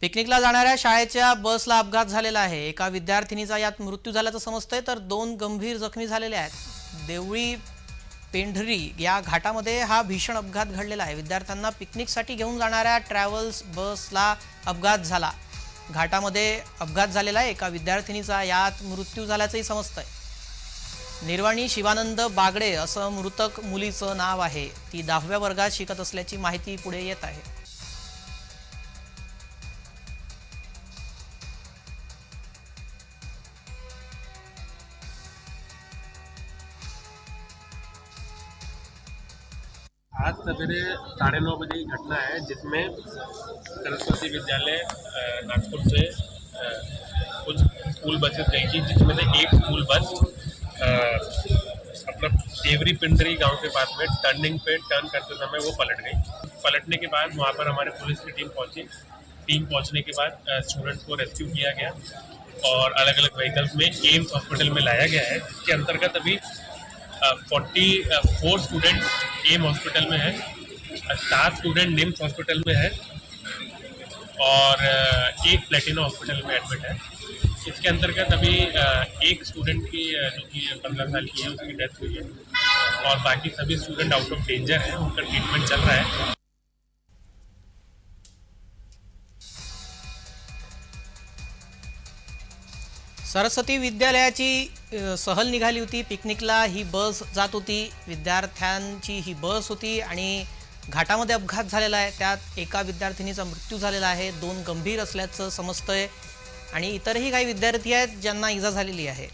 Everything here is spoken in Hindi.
पिकनिकला जाणाऱ्या शाळेच्या बसला अपघात झालेला आहे. एका विद्यार्थिनीचा यात मृत्यू झाल्याचं समजतंय तर दोन गंभीर जखमी झालेले आहेत. देवळी पेंढरी या घाटामध्ये हा भीषण अपघात घडलेला आहे. विद्यार्थ्यांना पिकनिकसाठी घेऊन जाणाऱ्या ट्रॅव्हल्स बसला अपघात झाला. घाटामध्ये अपघात झालेला आहे. एका विद्यार्थिनीचा यात मृत्यू झाल्याचंही समजतंय. निर्वाणी शिवानंद बागडे असं मृतक मुलीचं नाव आहे. ती दहाव्या वर्गात शिकत असल्याची माहिती पुढे येत आहे. आज सवेरे साढ़े नौ बजे की घटना है, जिसमें सरस्वती विद्यालय नागपुर से कुछ स्कूल बसेस गई थी जिसमें से एक स्कूल बस अपना देवरी पिंडरी गाँव के पास में टर्निंग पे टर्न करते समय वो पलट गई। पलटने के बाद वहाँ पर हमारे पुलिस की टीम पहुँची। टीम पहुँचने के बाद स्टूडेंट्स को रेस्क्यू किया गया और अलग अलग व्हीकल्स में एम्स हॉस्पिटल में लाया गया है इसके अंतर्गत अभी forty four student M hospital में है सात स्टूडेंट निम्स हॉस्पिटल में है, और एक प्लेटिना हॉस्पिटल में एडमिट है। इसके अंतर्गत अभी एक स्टूडेंट की जो कि पंद्रह साल की है, उसकी डेथ हुई है, और बाकी सभी स्टूडेंट आउट ऑफ़ डेंजर हैं, उनका ट्रीटमेंट चल रहा है। सरस्वती विद्यालयाची सहल निघाली होती. पिकनिकला ही बस जात होती. विद्यार्थ्यांची ही बस होती आणि घाटामध्ये अपघात झालेला आहे. त्यात एका विद्यार्थिनीचा मृत्यू झालेला आहे. दोन गंभीर असल्याचं समजतंय. आणि इतरही काही विद्यार्थी आहेत ज्यांना इजा झालेली आहे.